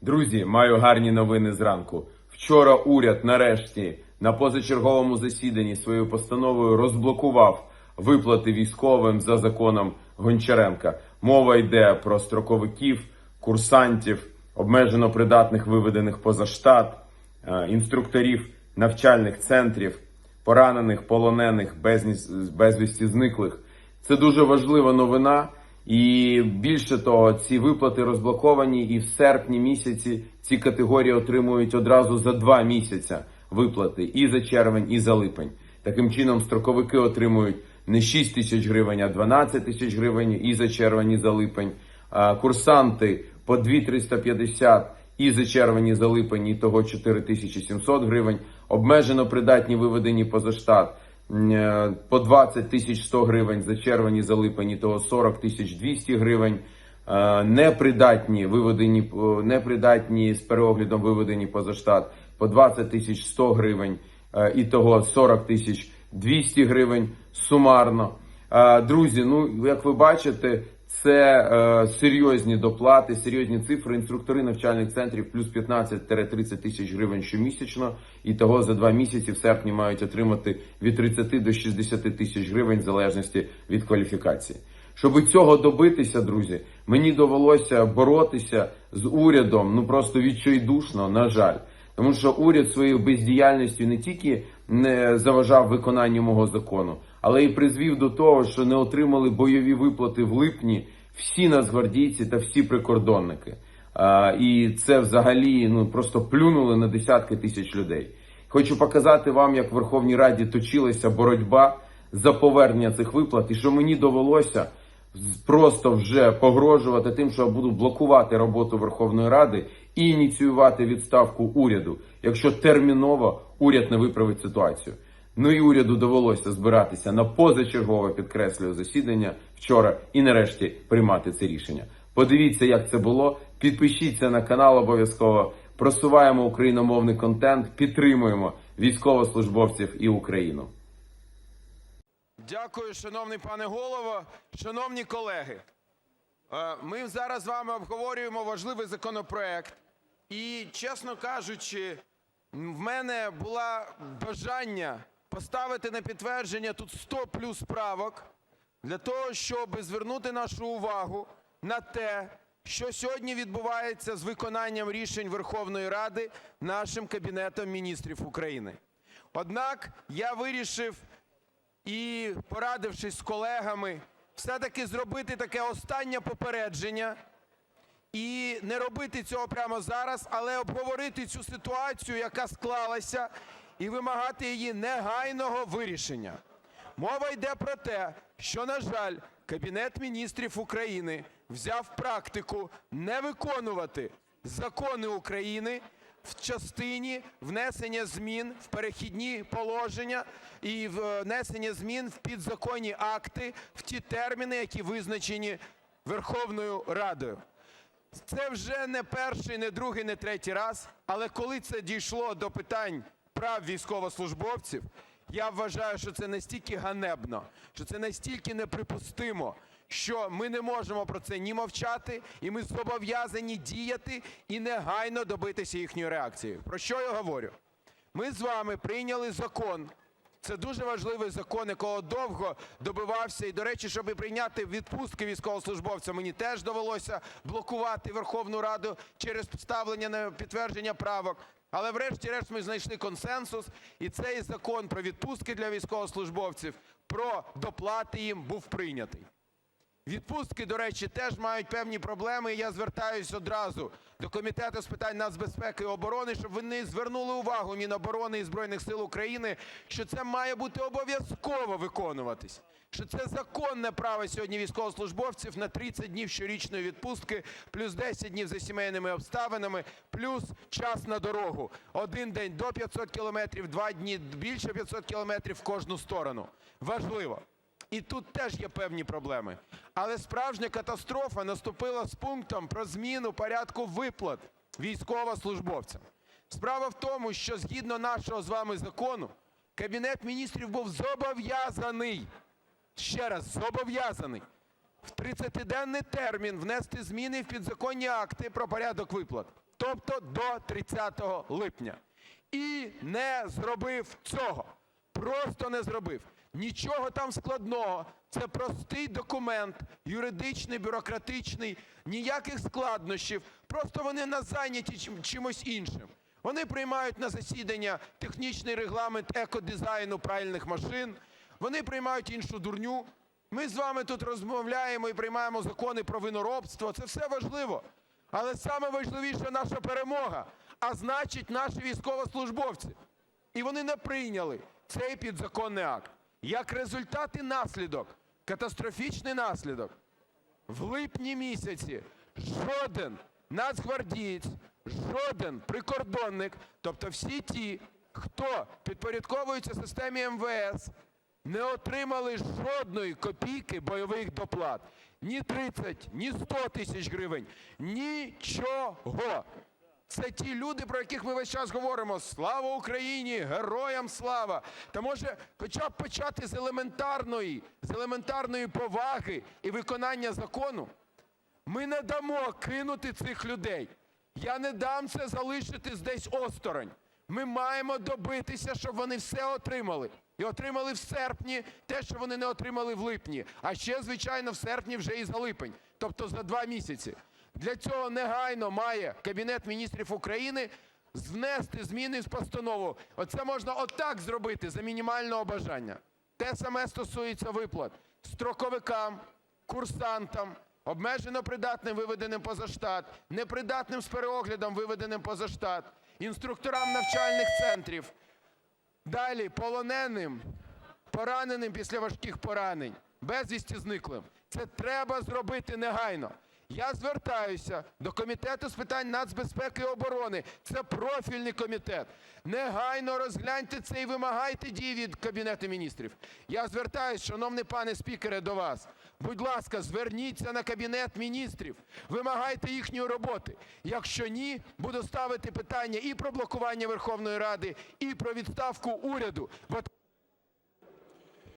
Друзі, маю гарні новини зранку. Вчора уряд нарешті на позачерговому засіданні своєю постановою розблокував виплати військовим за законом Гончаренка. Мова йде про строковиків, курсантів, обмежено придатних виведених поза штат, е, інструкторів навчальних центрів, поранених, полонених, безвісті зниклих. Це дуже важлива новина. І більше того, ці виплати розблоковані, і в серпні місяці ці категорії отримують одразу за два місяці виплати і за червень, і за липень. Таким чином, строковики отримують не 6 тисяч гривень, а 12 тисяч гривень і за червень, і за липень. Курсанти по 2350 і за червень, і за липень, і того 4700 гривень. Обмежено придатні виведені поза штат по 20 тисяч 100 гривень за червені, за липень, і того 40 тисяч 200 гривень. Е, Непридатні виведені е, непридатні з переоглядом виведені поза штат по 20 тисяч 100 гривень, е, і того 40 тисяч 200 гривень сумарно. Е, Друзі, ну як ви бачите, це е, серйозні доплати, серйозні цифри. Інструктори навчальних центрів плюс 15-30 тисяч гривень щомісячно. І того за два місяці в серпні мають отримати від 30 до 60 тисяч гривень в залежності від кваліфікації. Щоб цього добитися, друзі, мені довелося боротися з урядом, ну просто відчайдушно, на жаль. Тому що уряд своєю бездіяльністю не тільки не заважав виконанню мого закону, але й призвів до того, що не отримали бойові виплати в липні всі нацгвардійці та всі прикордонники. І це взагалі ну просто плюнули на десятки тисяч людей. Хочу показати вам, як в Верховній Раді точилася боротьба за повернення цих виплат, і що мені довелося просто вже погрожувати тим, що я буду блокувати роботу Верховної Ради і ініціювати відставку уряду, якщо терміново уряд не виправить ситуацію. Ну і уряду довелося збиратися на позачергове підкреслюю засідання вчора і нарешті приймати це рішення. Подивіться, як це було. Підпишіться на канал обов'язково. Просуваємо україномовний контент, підтримуємо військовослужбовців і Україну. Дякую, шановний пане голово, шановні колеги. Е, Ми зараз з вами обговорюємо важливий законопроект. І, чесно кажучи, в мене було бажання поставити на підтвердження тут 100 плюс правок для того, щоб звернути нашу увагу на те, що сьогодні відбувається з виконанням рішень Верховної Ради нашим Кабінетом міністрів України. Однак я вирішив і, порадившись з колегами, все-таки зробити таке останнє попередження і не робити цього прямо зараз, але обговорити цю ситуацію, яка склалася, і вимагати її негайного вирішення. Мова йде про те, що, на жаль, Кабінет міністрів України взяв практику не виконувати закони України в частині внесення змін в перехідні положення і внесення змін в підзаконні акти в ті терміни, які визначені Верховною Радою. Це вже не перший, не другий, не третій раз. Але коли це дійшло до питань прав військовослужбовців, я вважаю, що це настільки ганебно, що це настільки неприпустимо, що ми не можемо про це ні мовчати, і ми зобов'язані діяти і негайно добитися їхньої реакції. Про що я говорю? Ми з вами прийняли закон. Це дуже важливий закон, якого довго добивався. І, до речі, щоб прийняти відпустки військовослужбовцям, мені теж довелося блокувати Верховну Раду через ставлення на підтвердження правок. Але врешті-решт ми знайшли консенсус, і цей закон про відпустки для військовослужбовців, про доплати їм був прийнятий. Відпустки, до речі, теж мають певні проблеми. І я звертаюся одразу до Комітету з питань нацбезпеки і оборони, щоб вони звернули увагу Міноборони і Збройних сил України, що це має бути обов'язково виконуватись. Що це законне право сьогодні військовослужбовців на 30 днів щорічної відпустки, плюс 10 днів за сімейними обставинами, плюс час на дорогу. Один день до 500 кілометрів, два дні більше 500 кілометрів в кожну сторону. Важливо. І тут теж є певні проблеми. Але справжня катастрофа наступила з пунктом про зміну порядку виплат військовослужбовцям. Справа в тому, що згідно нашого з вами закону, Кабінет міністрів був зобов'язаний, ще раз, зобов'язаний в 30-денний термін внести зміни в підзаконні акти про порядок виплат. тобто до 30 липня. І не зробив цього. Просто не зробив. Нічого там складного. Це простий документ, юридичний, бюрократичний, ніяких складнощів. Просто вони зайняті чимось іншим. Вони приймають на засідання технічний регламент екодизайну пральних машин. Вони приймають іншу дурню. Ми з вами тут розмовляємо і приймаємо закони про виноробство. Це все важливо. Але саме важливіше наша перемога, а значить, наші військовослужбовці. І вони не прийняли цей підзаконний акт. Як результат і наслідок, катастрофічний наслідок, в липні місяці жоден нацгвардієць, жоден прикордонник, тобто всі ті, хто підпорядковується системі МВС, не отримали жодної копійки бойових доплат. Ні 30, ні 100 тисяч гривень, нічого. Це ті люди, про яких ми весь час говоримо. Слава Україні! Героям слава! Та може хоча б почати з елементарної, з елементарної поваги і виконання закону? Ми не дамо кинути цих людей. Я не дам це залишитись десь осторонь. Ми маємо добитися, щоб вони все отримали. І отримали в серпні те, що вони не отримали в липні. А ще, звичайно, в серпні вже і за липень, тобто за два місяці. Для цього негайно має Кабінет міністрів України внести зміни в постанову. Оце можна отак зробити за мінімального бажання. Те саме стосується виплат строковикам, курсантам, обмежено придатним виведеним поза штат, непридатним з переоглядом виведеним поза штат, інструкторам навчальних центрів, далі полоненим, пораненим після важких поранень, безвісті зниклим. Це треба зробити негайно. Я звертаюся до Комітету з питань нацбезпеки і оборони. Це профільний комітет. Негайно розгляньте це і вимагайте дій від Кабінету міністрів. Я звертаюся, шановний пане спікере, до вас. Будь ласка, зверніться на Кабінет міністрів, вимагайте їхньої роботи. Якщо ні, буду ставити питання і про блокування Верховної Ради, і про відставку уряду.